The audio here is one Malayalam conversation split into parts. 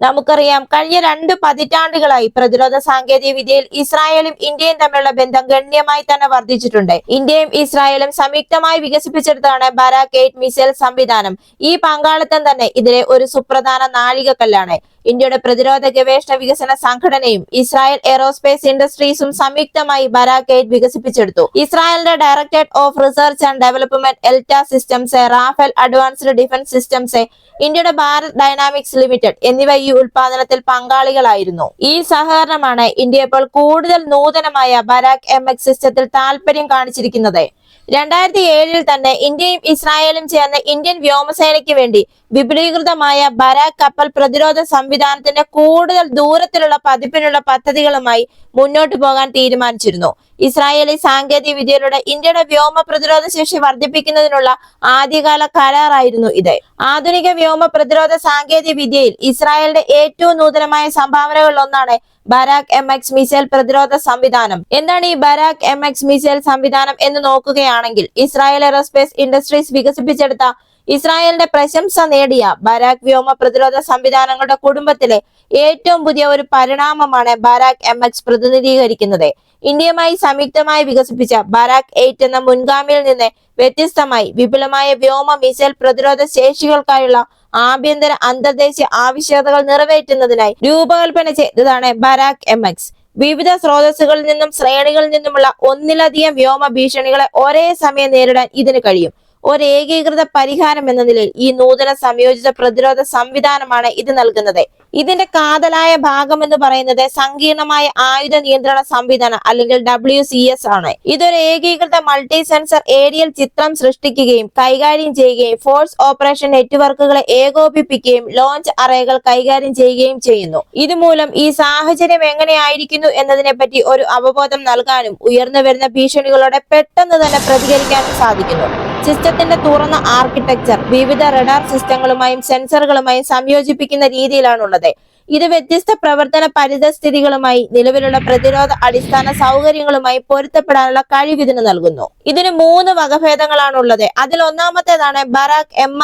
നമുക്കറിയാം കഴിഞ്ഞ രണ്ട് പതിറ്റാണ്ടുകളായി പ്രതിരോധ സാങ്കേതിക വിദ്യയിൽ ഇസ്രായേലും ഇന്ത്യയും തമ്മിലുള്ള ബന്ധം ഗണ്യമായി തന്നെ വർദ്ധിച്ചിട്ടുണ്ട്. ഇന്ത്യയും ഇസ്രായേലും സംയുക്തമായി വികസിപ്പിച്ചെടുത്താണ് ബാരാക്ക് എയ്റ്റ് മിസൈൽ സംവിധാനം. ഈ പങ്കാളിത്തം തന്നെ ഇതിലെ ഒരു സുപ്രധാന നാഴികക്കല്ലാണ്. ഇന്ത്യയുടെ പ്രതിരോധ ഗവേഷണ വികസന സംഘടനയും ഇസ്രായേൽ എയറോസ്പേസ് ഇൻഡസ്ട്രീസും സംയുക്തമായി ബരാക്ക് എയ്റ്റ് വികസിപ്പിച്ചെടുത്തു. ഇസ്രായേലിന്റെ directorate of research and development Elta systems Rafael advanced defence systems ഇന്ത്യയുടെ ഭാരത് ഡൈനാമിക്സ് ലിമിറ്റഡ് എന്നിവ ഈ ഉൽപാദനത്തിൽ പങ്കാളികളായിരുന്നു. ഈ സഹകരണമാണ് ഇന്ത്യ ഇപ്പോൾ കൂടുതൽ നൂതനമായ ബരാക് എം എക്സ് സിസ്റ്റത്തിൽ താല്പര്യം കാണിച്ചിരിക്കുന്നത്. രണ്ടായിരത്തി ഏഴിൽ തന്നെ ഇന്ത്യയും ഇസ്രായേലും ചേർന്ന് ഇന്ത്യൻ വ്യോമസേനയ്ക്ക് വേണ്ടി വിപുലീകൃതമായ ബരാക് കപ്പൽ പ്രതിരോധ സംവിധാനത്തിന്റെ കൂടുതൽ ദൂരത്തിലുള്ള പതിപ്പിനുള്ള പദ്ധതികളുമായി മുന്നോട്ട് പോകാൻ തീരുമാനിച്ചിരുന്നു. ഇസ്രായേലി സാങ്കേതിക വിദ്യയിലൂടെ ഇന്ത്യയുടെ വ്യോമ പ്രതിരോധ ശേഷി വർദ്ധിപ്പിക്കുന്നതിനുള്ള ആദ്യകാല കരാറായിരുന്നു ഇത്. ആധുനിക വ്യോമ പ്രതിരോധ സാങ്കേതിക വിദ്യയിൽ ഇസ്രായേലിന്റെ ഏറ്റവും നൂതനമായ സംഭാവനകളിൽ ഒന്നാണ് ബരാക് എം എക്സ് മിസൈൽ പ്രതിരോധ സംവിധാനം. എന്താണ് ഈ ബരാക് എം എക്സ് മിസൈൽ സംവിധാനം എന്ന് നോക്കുകയാണെങ്കിൽ ഇസ്രായേൽ എയറോസ്പേസ് ഇൻഡസ്ട്രീസ് വികസിപ്പിച്ചെടുത്ത ഇസ്രായേലിന്റെ പ്രശംസ നേടിയ ബരാക് വ്യോമ പ്രതിരോധ സംവിധാനങ്ങളുടെ കുടുംബത്തിലെ ഏറ്റവും പുതിയ ഒരു പരിണാമമാണ് ബരാക് എം എക്സ് പ്രതിനിധീകരിക്കുന്നത്. ഇന്ത്യയുമായി സംയുക്തമായി വികസിപ്പിച്ച ബരാക് എയ്റ്റ് എന്ന മുൻഗാമിയിൽ നിന്ന് വ്യത്യസ്തമായി വിപുലമായ വ്യോമ മിസൈൽ പ്രതിരോധ ശേഷികൾക്കായുള്ള ആഭ്യന്തര അന്തർദേശീയ ആവശ്യകതകൾ നിറവേറ്റുന്നതിനായി രൂപകൽപ്പന ചെയ്തതാണ് ബരാക് എം എക്സ് വിവിധ സ്രോതസ്സുകളിൽ നിന്നും ശ്രേണികളിൽ നിന്നുമുള്ള ഒന്നിലധികം വ്യോമ ഭീഷണികളെ ഒരേ സമയം നേരിടാൻ ഇതിന് കഴിയും. ഒരു ഏകീകൃത പരിഹാരം എന്ന നിലയിൽ ഈ നൂതന സംയോജിത പ്രതിരോധ സംവിധാനമാണ് ഇത് നൽകുന്നത്. ഇതിന്റെ കാതലായ ഭാഗം എന്ന് പറയുന്നത് സങ്കീർണമായ ആയുധ നിയന്ത്രണ സംവിധാനം അല്ലെങ്കിൽ ഡബ്ല്യു സി എസ് ആണ്. ഇതൊരു ഏകീകൃത മൾട്ടി സെൻസർ ഏരിയൽ ചിത്രം സൃഷ്ടിക്കുകയും കൈകാര്യം ചെയ്യുകയും ഫോഴ്സ് ഓപ്പറേഷൻ നെറ്റ്വർക്കുകളെ ഏകോപിപ്പിക്കുകയും ലോഞ്ച് അറേകൾ കൈകാര്യം ചെയ്യുകയും ചെയ്യുന്നു. ഇതുമൂലം ഈ സാഹചര്യം എങ്ങനെയായിരിക്കുന്നു എന്നതിനെ പറ്റി ഒരു അവബോധം നൽകാനും ഉയർന്നു വരുന്ന ഭീഷണികളോടെ പെട്ടെന്ന് തന്നെ പ്രതികരിക്കാനും സാധിക്കുന്നു. സിസ്റ്റത്തിന്റെ തുറന്ന ആർക്കിടെക്ചർ വിവിധ റഡാർ സിസ്റ്റങ്ങളുമായും സെൻസറുകളുമായും സംയോജിപ്പിക്കുന്ന രീതിയിലാണുള്ളത്. ഇത് വ്യത്യസ്ത പ്രവർത്തന പരിതസ്ഥിതികളുമായി നിലവിലുള്ള പ്രതിരോധ അടിസ്ഥാന സൗകര്യങ്ങളുമായി പൊരുത്തപ്പെടാനുള്ള കഴിവ് ഇതിന് നൽകുന്നു. ഇതിന് മൂന്ന് വകഭേദങ്ങളാണുള്ളത്. അതിൽ ഒന്നാമത്തേതാണ് ബറാക് എം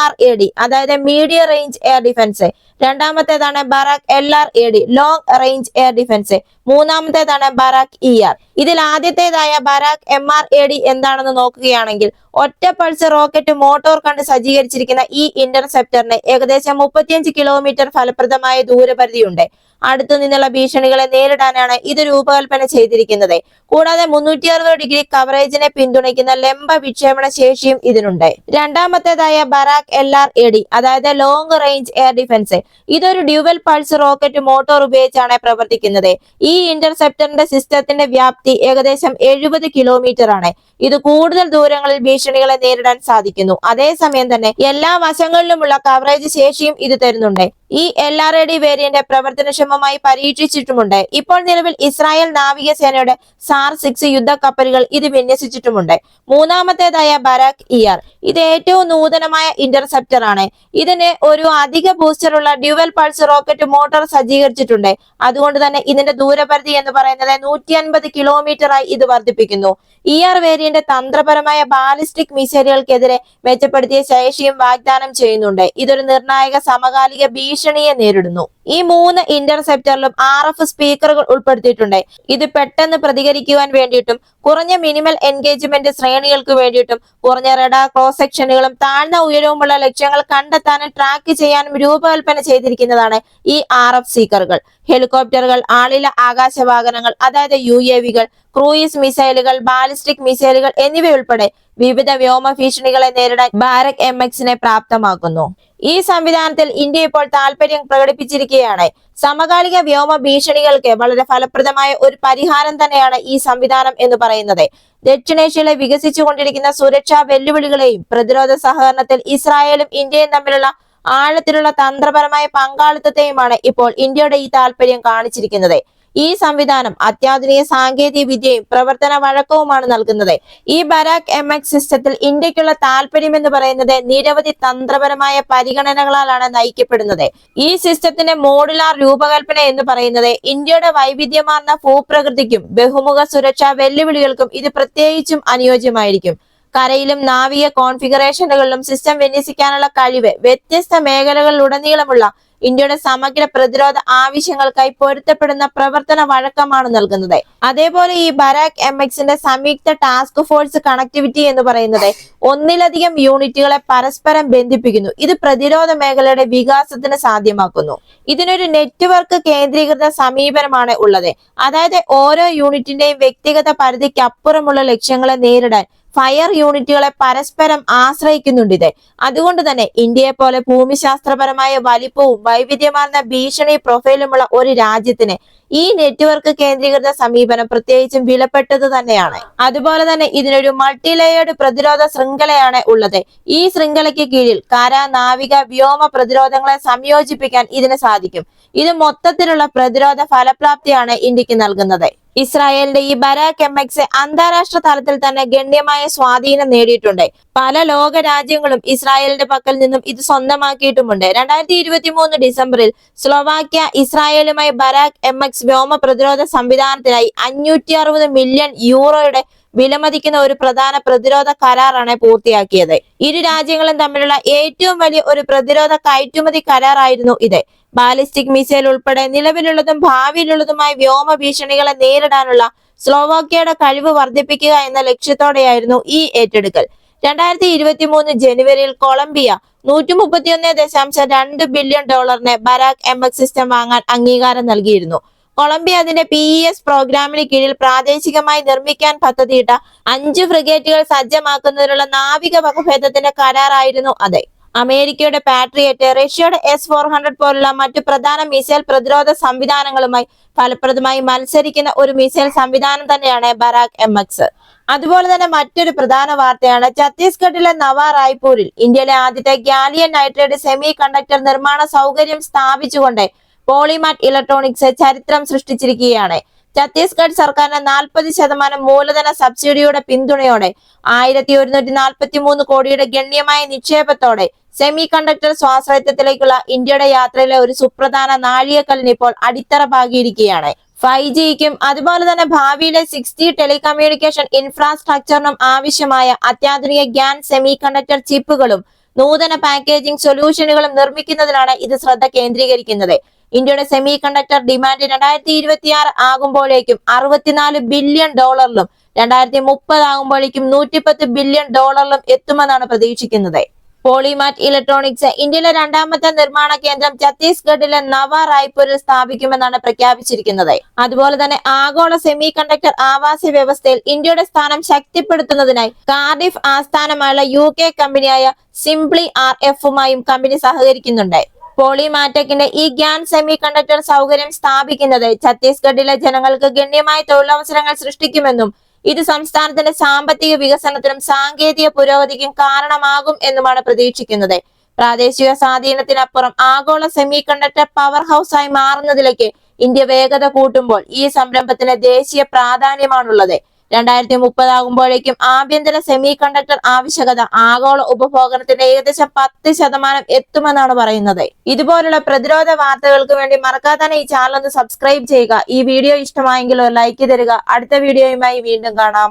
അതായത് medium range air defence. രണ്ടാമത്തേതാണ് Barak L R A D long range air defence മൂന്നാമത്തേതാണ് Barak E R. ഇതിൽ ആദ്യത്തേതായ Barak M R A D എന്താണെന്ന് നോക്കുകയാണെങ്കിൽ ഒറ്റ പൾസ് റോക്കറ്റ് മോട്ടോർ കണ്ട് സജ്ജീകരിച്ചിരിക്കുന്ന ഈ ഇന്റർസെപ്റ്ററിന് ഏകദേശം മുപ്പത്തിയഞ്ച് കിലോമീറ്റർ ഫലപ്രദമായ ദൂരപരിധിയുണ്ട്. അടുത്തു നിന്നുള്ള ഭീഷണികളെ നേരിടാനാണ് ഇത് രൂപകൽപ്പന ചെയ്തിരിക്കുന്നത്. കൂടാതെ മുന്നൂറ്റി അറുപത് ഡിഗ്രി കവറേജിനെ പിന്തുണയ്ക്കുന്ന ലംബ വിക്ഷേപണ ശേഷിയും ഇതിനുണ്ട്. രണ്ടാമത്തേതായ Barak L R A D അതായത് ലോങ് റേഞ്ച് എയർ ഡിഫൻസ് ഇതൊരു ഡ്യുവൽ പൾസ് റോക്കറ്റ് മോട്ടോർ ഉപയോഗിച്ചാണ് പ്രവർത്തിക്കുന്നത്. ഈ ഇന്റർസെപ്റ്ററിന്റെ സിസ്റ്റത്തിന്റെ വ്യാപ്തി ഏകദേശം എഴുപത് കിലോമീറ്റർ ആണ് ഇത് കൂടുതൽ ദൂരങ്ങളിൽ ഭീഷണികളെ നേരിടാൻ സാധിക്കുന്നു. അതേസമയം തന്നെ എല്ലാ വശങ്ങളിലുമുള്ള കവറേജ് ശേഷിയും ഇത് തരുന്നുണ്ട്. ഈ L R A D variant പ്രവർത്തനക്ഷമമായി പരീക്ഷിച്ചിട്ടുമുണ്ട്. ഇപ്പോൾ നിലവിൽ ഇസ്രായേൽ നാവികസേനയുടെ സാർ സിക്സ് യുദ്ധ കപ്പലുകൾ ഇത് വിന്യസിച്ചിട്ടുമുണ്ട്. മൂന്നാമത്തേതായ ബരാക് ഇയർ ഇത് ഏറ്റവും നൂതനമായ ഇന്റർസെപ്റ്റർ ആണ്. ഇതിന് ഒരു അധിക ബൂസ്റ്റർ ഉള്ള ഡ്യുവൽ പൾസ് റോക്കറ്റ് മോട്ടോർ സജ്ജീകരിച്ചിട്ടുണ്ട്. അതുകൊണ്ട് തന്നെ ഇതിന്റെ ദൂരപരിധി എന്ന് പറയുന്നത് നൂറ്റി അൻപത് കിലോമീറ്റർ ആയി ഇത് വർദ്ധിപ്പിക്കുന്നു. ഇ ആർ വേരിയന്റ് തന്ത്രപരമായ ബാലിസ്റ്റിക് മിസൈലുകൾക്കെതിരെ മെച്ചപ്പെടുത്തിയ ശേഷിയും വാഗ്ദാനം ചെയ്യുന്നുണ്ട്. ഇതൊരു നിർണായക സമകാലിക ഭീഷണിയെ നേരിടുന്നു. ഈ മൂന്ന് ഇന്റർസെപ്റ്ററിലും ആർ എഫ് സ്പീക്കറുകൾ ഉൾപ്പെടുത്തിയിട്ടുണ്ട്. ഇത് പെട്ടെന്ന് പ്രതികരിക്കുവാൻ വേണ്ടിയിട്ടും കുറഞ്ഞ മിനിമൽ എൻഗേജ്മെന്റ് ശ്രേണികൾക്ക് വേണ്ടിയിട്ടും കുറഞ്ഞ റഡാർ ക്രോസ് സെക്ഷനുകളും താഴ്ന്ന ഉയരവുമുള്ള ലക്ഷ്യങ്ങൾ കണ്ടെത്താനും ട്രാക്ക് ചെയ്യാനും രൂപകൽപ്പന ചെയ്തിരിക്കുന്നതാണ് ഈ ആർ എഫ് സ്പീക്കറുകൾ ഹെലികോപ്റ്ററുകൾ ആളില ആകാശ വാഹനങ്ങൾ അതായത് യു എ വികൾ ക്രൂയിസ് മിസൈലുകൾ ബാലിസ്റ്റിക് മിസൈലുകൾ എന്നിവയുൾപ്പെടെ വിവിധ വ്യോമ ഭീഷണികളെ നേരിടാൻ ഭാരത് എം എക്സിനെ പ്രാപ്തമാക്കുന്നു. ഈ സംവിധാനത്തിൽ ഇന്ത്യ ഇപ്പോൾ താല്പര്യം പ്രകടിപ്പിച്ചിരിക്കുകയാണ്. സമകാലിക വ്യോമ ഭീഷണികൾക്ക് വളരെ ഫലപ്രദമായ ഒരു പരിഹാരം തന്നെയാണ് ഈ സംവിധാനം എന്ന് പറയുന്നത്. ദക്ഷിണേഷ്യയിലെ വികസിച്ചുകൊണ്ടിരിക്കുന്ന സുരക്ഷാ വെല്ലുവിളികളെയും പ്രതിരോധ സഹകരണത്തിൽ ഇസ്രായേലും ഇന്ത്യയും തമ്മിലുള്ള ആഴത്തിലുള്ള തന്ത്രപരമായ പങ്കാളിത്തത്തെയുമാണ് ഇപ്പോൾ ഇന്ത്യയുടെ ഈ താല്പര്യം കാണിച്ചിരിക്കുന്നത്. ഈ സംവിധാനം അത്യാധുനിക സാങ്കേതിക വിദ്യയും പ്രവർത്തന വഴക്കവുമാണ് നൽകുന്നത്. ഈ ബരാക് എം എക്സ് സിസ്റ്റത്തിൽ ഇന്ത്യക്കുള്ള താല്പര്യം എന്ന് പറയുന്നത് നിരവധി തന്ത്രപരമായ പരിഗണനകളാലാണ് നയിക്കപ്പെടുന്നത്. ഈ സിസ്റ്റത്തിന്റെ മോഡുലാർ രൂപകൽപ്പന എന്ന് പറയുന്നത് ഇന്ത്യയുടെ വൈവിധ്യമാർന്ന ഭൂപ്രകൃതിക്കും ബഹുമുഖ സുരക്ഷാ വെല്ലുവിളികൾക്കും ഇത് പ്രത്യേകിച്ചും അനുയോജ്യമായിരിക്കും. കരയിലും നാവിക കോൺഫിഗറേഷനുകളിലും സിസ്റ്റം വിന്യസിക്കാനുള്ള കഴിവ് വ്യത്യസ്ത മേഖലകളിലുടനീളമുള്ള ഇന്ത്യയുടെ സമഗ്ര പ്രതിരോധ ആവശ്യങ്ങൾക്കായി പൊരുത്തപ്പെടുന്ന പ്രവർത്തന വഴക്കമാണ് നൽകുന്നത്. അതേപോലെ ഈ ബരാക് എം എക്സിന്റെ സംയുക്ത ടാസ്ക് ഫോഴ്സ് കണക്ടിവിറ്റി എന്ന് പറയുന്നത് ഒന്നിലധികം യൂണിറ്റുകളെ പരസ്പരം ബന്ധിപ്പിക്കുന്നു. ഇത് പ്രതിരോധ മേഖലയുടെ വികാസത്തിന് സാധ്യമാക്കുന്നു. ഇതിനൊരു നെറ്റ്വർക്ക് കേന്ദ്രീകൃത സമീപനമാണ് ഉള്ളത്. അതായത് ഓരോ യൂണിറ്റിന്റെയും വ്യക്തിഗത പരിധിക്കപ്പുറമുള്ള ലക്ഷ്യങ്ങളെ നേരിടാൻ ഫയർ യൂണിറ്റുകളെ പരസ്പരം ആശ്രയിക്കുന്നുണ്ട് ഇത്. അതുകൊണ്ട് തന്നെ ഇന്ത്യയെ പോലെ ഭൂമിശാസ്ത്രപരമായ വലിപ്പവും വൈവിധ്യമാർന്ന ഭീഷണി പ്രൊഫൈലുമുള്ള ഒരു രാജ്യത്തിന് ഈ നെറ്റ്വർക്ക് കേന്ദ്രീകൃത സമീപനം പ്രത്യേകിച്ചും വിലപ്പെട്ടത് തന്നെയാണ്. അതുപോലെ തന്നെ ഇതിനൊരു മൾട്ടി ലെയേർഡ് പ്രതിരോധ ശൃംഖലയാണ് ഉള്ളത്. ഈ ശൃംഖലയ്ക്ക് കീഴിൽ കര നാവിക വ്യോമ പ്രതിരോധങ്ങളെ സംയോജിപ്പിക്കാൻ ഇതിന് സാധിക്കും. ഇത് മൊത്തത്തിലുള്ള പ്രതിരോധ ഫലപ്രാപ്തിയാണ് ഇന്ത്യയ്ക്ക് നൽകുന്നത്. ഇസ്രായേലിന്റെ ഈ ബരാക് എം എക്സ് അന്താരാഷ്ട്ര തലത്തിൽ തന്നെ ഗണ്യമായ സ്വാധീനം നേടിയിട്ടുണ്ട്. പല ലോക രാജ്യങ്ങളും ഇസ്രായേലിന്റെ പക്കൽ നിന്നും ഇത് സ്വന്തമാക്കിയിട്ടുമുണ്ട്. രണ്ടായിരത്തി ഇരുപത്തി മൂന്ന് ഡിസംബറിൽ സ്ലോവാക്യ ഇസ്രായേലുമായി ബരാക് എം എക്സ് വ്യോമ പ്രതിരോധ സംവിധാനത്തിനായി അഞ്ഞൂറ്റി അറുപത് മില്യൺ യൂറോയുടെ വിലമതിക്കുന്ന ഒരു പ്രധാന പ്രതിരോധ കരാറാണ് പൂർത്തിയാക്കിയത്. ഇരു രാജ്യങ്ങളും തമ്മിലുള്ള ഏറ്റവും വലിയ ഒരു പ്രതിരോധ കയറ്റുമതി കരാറായിരുന്നു ഇത്. ബാലിസ്റ്റിക് മിസൈൽ ഉൾപ്പെടെ നിലവിലുള്ളതും ഭാവിയിലുള്ളതുമായ വ്യോമ ഭീഷണികളെ നേരിടാനുള്ള സ്ലോവാക്യയുടെ കഴിവ് വർദ്ധിപ്പിക്കുക എന്ന ലക്ഷ്യത്തോടെയായിരുന്നു ഈ ഏറ്റെടുക്കൽ. രണ്ടായിരത്തി ഇരുപത്തി മൂന്ന് ജനുവരിയിൽ കൊളംബിയ നൂറ്റി മുപ്പത്തിയൊന്ന് ദശാംശം രണ്ട് ബില്യൺ ഡോളറിന് ബരാക് എം എക്സ് സിസ്റ്റം വാങ്ങാൻ അംഗീകാരം നൽകിയിരുന്നു. കൊളംബിയ അതിന്റെ പി ഇ എസ് പ്രോഗ്രാമിന് കീഴിൽ പ്രാദേശികമായി നിർമ്മിക്കാൻ പദ്ധതിയിട്ട അഞ്ച് ഫ്രിഗേറ്റുകൾ സജ്ജമാക്കുന്നതിനുള്ള നാവിക വകഭേദത്തിന്റെ കരാറായിരുന്നു അത്. അമേരിക്കയുടെ പാട്രിയറ്റ് റഷ്യയുടെ എസ് ഫോർ ഹൺഡ്രഡ് പോലുള്ള മറ്റു പ്രധാന മിസൈൽ പ്രതിരോധ സംവിധാനങ്ങളുമായി ഫലപ്രദമായി മത്സരിക്കുന്ന ഒരു മിസൈൽ സംവിധാനം തന്നെയാണ് ബരാക് എം എക്സ് അതുപോലെ തന്നെ മറ്റൊരു പ്രധാന വാർത്തയാണ് ഛത്തീസ്ഗഡിലെ നവ റായ്പൂരിൽ ഇന്ത്യയിലെ ആദ്യത്തെ ഗാലിയൻ നൈട്രേറ്റ് സെമി കണ്ടക്ടർ നിർമ്മാണ സൗകര്യം സ്ഥാപിച്ചുകൊണ്ട് പോളിമാറ്റ് ഇലക്ട്രോണിക്സ് ചരിത്രം സൃഷ്ടിച്ചിരിക്കുകയാണ്. ഛത്തീസ്ഗഡ് സർക്കാരിന് നാൽപ്പത് ശതമാനം മൂലധന സബ്സിഡിയുടെ പിന്തുണയോടെ ആയിരത്തി ഒരുന്നൂറ്റി നാൽപ്പത്തി മൂന്ന് കോടിയുടെ ഗണ്യമായ നിക്ഷേപത്തോടെ സെമി കണ്ടക്ടർ സ്വാശ്രയത്വത്തിലേക്കുള്ള ഇന്ത്യയുടെ യാത്രയിലെ ഒരു സുപ്രധാന നാഴികക്കല്ലിന് ഇപ്പോൾ അടിത്തറ പാകിയിരിക്കുകയാണ്. ഫൈവ് ജിക്കും അതുപോലെ തന്നെ ഭാവിയിലെ സിക്സ് ടെലികമ്മ്യൂണിക്കേഷൻ ഇൻഫ്രാസ്ട്രക്ചറിനും ആവശ്യമായ അത്യാധുനിക ഗ്യാൻ സെമി കണ്ടക്ടർ ചിപ്പുകളും നൂതന പാക്കേജിംഗ് സൊല്യൂഷനുകളും നിർമ്മിക്കുന്നതിനാണ് ഇത് ശ്രദ്ധ കേന്ദ്രീകരിക്കുന്നത്. ഇന്ത്യയുടെ സെമി കണ്ടക്ടർ ഡിമാൻഡ് രണ്ടായിരത്തി ഇരുപത്തിയാറ് ആകുമ്പോഴേക്കും അറുപത്തിനാല് ബില്യൺ ഡോളറിലും രണ്ടായിരത്തി മുപ്പത് ആകുമ്പോഴേക്കും നൂറ്റിപ്പത്ത് ബില്യൺ ഡോളറിലും എത്തുമെന്നാണ് പ്രതീക്ഷിക്കുന്നത്. പോളിമാറ്റ് ഇലക്ട്രോണിക്സ് ഇന്ത്യയിലെ രണ്ടാമത്തെ നിർമ്മാണ കേന്ദ്രം ഛത്തീസ്ഗഡിലെ നവ റായ്പൂരിൽ സ്ഥാപിക്കുമെന്നാണ് പ്രഖ്യാപിച്ചിരിക്കുന്നത്. അതുപോലെ തന്നെ ആഗോള സെമി കണ്ടക്ടർ ആവാസ വ്യവസ്ഥയിൽ ഇന്ത്യയുടെ സ്ഥാനം ശക്തിപ്പെടുത്തുന്നതിനായി കാർഡിഫ് ആസ്ഥാനമായുള്ള യു കെ കമ്പനിയായ സിംപ്ലി ആർ എഫുമായും കമ്പനി സഹകരിക്കുന്നുണ്ട്. പോളിമാറ്റക്കിന്റെ ഈ ഗ്യാൻ സെമി കണ്ടക്ടർ സൗകര്യം സ്ഥാപിക്കുന്നത് ഛത്തീസ്ഗഡിലെ ജനങ്ങൾക്ക് ഗണ്യമായ തൊഴിലവസരങ്ങൾ സൃഷ്ടിക്കുമെന്നും ഇത് സംസ്ഥാനത്തിന്റെ സാമ്പത്തിക വികസനത്തിനും സാങ്കേതിക പുരോഗതിക്കും കാരണമാകും എന്നുമാണ് പ്രതീക്ഷിക്കുന്നത്. പ്രാദേശിക സ്വാധീനത്തിനപ്പുറം ആഗോള സെമി കണ്ടക്ടർ പവർ ഹൗസായി മാറുന്നതിലേക്ക് ഇന്ത്യ വേഗത കൂട്ടുമ്പോൾ ഈ സംരംഭത്തിന് ദേശീയ പ്രാധാന്യമാണുള്ളത്. രണ്ടായിരത്തി മുപ്പതാകുമ്പോഴേക്കും ആഭ്യന്തര സെമി കണ്ടക്ടർ ആവശ്യകത ആഗോള ഉപഭോഗത്തിന്റെ ഏകദേശം പത്ത് ശതമാനം എത്തുമെന്നാണ് പറയുന്നത്. ഇതുപോലുള്ള പ്രതിരോധ വാർത്തകൾക്ക് വേണ്ടി മറക്കാതെ ഈ ചാനൽ ഒന്ന് സബ്സ്ക്രൈബ് ചെയ്യുക. ഈ വീഡിയോ ഇഷ്ടമായെങ്കിൽ ഒരു ലൈക്ക് തരിക. അടുത്ത വീഡിയോയുമായി വീണ്ടും കാണാം.